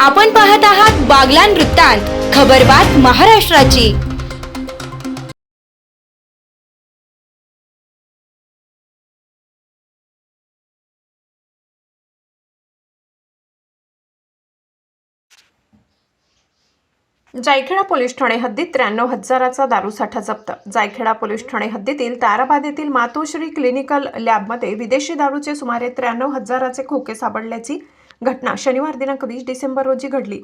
आपण पाहत आहात बागलान वृत्तांत खबरबात महाराष्ट्राची. जायखेडा पोलीस ठाणे हद्दीत त्र्याण्णव हजाराचा दारूसाठा जप्त. जायखेडा पोलीस ठाणे हद्दीतील ताराबाद येथील मातोश्री क्लिनिकल लॅबमध्ये विदेशी दारूचे सुमारे त्र्याण्णव हजाराचे खोके सापडल्याची घटना शनिवार दिनांक वीस डिसेंबर रोजी घडली.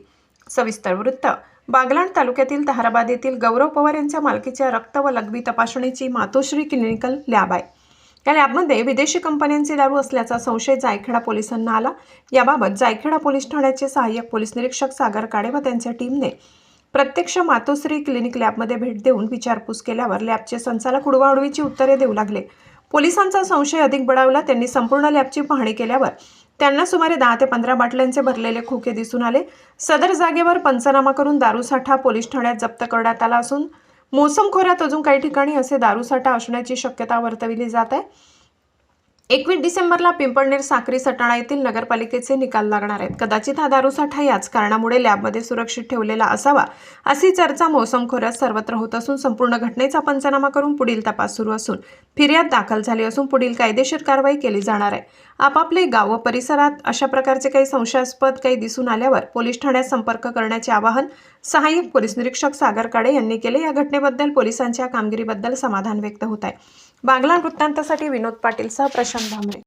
सविस्तर वृत्त. बागलाण तालुक्यातील ताराबाद येथील गौरव पवार यांच्या मालकीच्या रक्त व लघवी तपासणीची मातोश्री क्लिनिकल लॅब आहे. या लॅबमध्ये विदेशी कंपन्यांचे दारू असल्याचा संशय जायखेडा पोलिसांना आला. याबाबत जायखेडा पोलीस ठाण्याचे सहाय्यक पोलीस निरीक्षक सागर काडे व त्यांच्या टीमने प्रत्यक्ष मातोश्री क्लिनिक लॅबमध्ये भेट देऊन विचारपूस केल्यावर लॅबचे संचालक उडवाउडवीची उत्तरे देऊ लागले. पोलिसांचा संशय अधिक बळावला त्यांनी संपूर्ण लॅबची पाहणी केल्यावर त्यांना सुमारे दहा ते पंधरा बाटल्यांचे भरलेले खोके दिसून आले. सदर जागेवर पंचनामा करून दारूसाठा पोलीस ठाण्यात जप्त करण्यात आला असून मोसम खोऱ्यात अजून काही ठिकाणी असे दारूसाठा असण्याची शक्यता वर्तविली जात आहे. एकवीस डिसेंबरला पिंपळनेर साक्री सटाणा येथील नगरपालिकेचे निकाल लागणार आहेत. कदाचित हा दारूसाठा याच कारणामुळे लॅबमध्ये सुरक्षित ठेवलेला असावा अशी चर्चा मोसम खोऱ्यात सर्वत्र होत असून संपूर्ण घटनेचा पंचनामा करून पुढील तपास सुरू असून फिर्याद दाखल झाली असून पुढील कायदेशीर कारवाई केली जाणार आहे. आपापले गाव व परिसरात अशा प्रकारचे काही संशयास्पद काही दिसून आल्यावर पोलीस ठाण्यात संपर्क करण्याचे आवाहन सहाय्यक पोलीस निरीक्षक सागर काडे यांनी केले. या घटनेबद्दल पोलिसांच्या कामगिरीबद्दल समाधान व्यक्त होत आहे. बांगला वृत्तांतासाठी विनोद पाटील सह प्रशांत भांबरे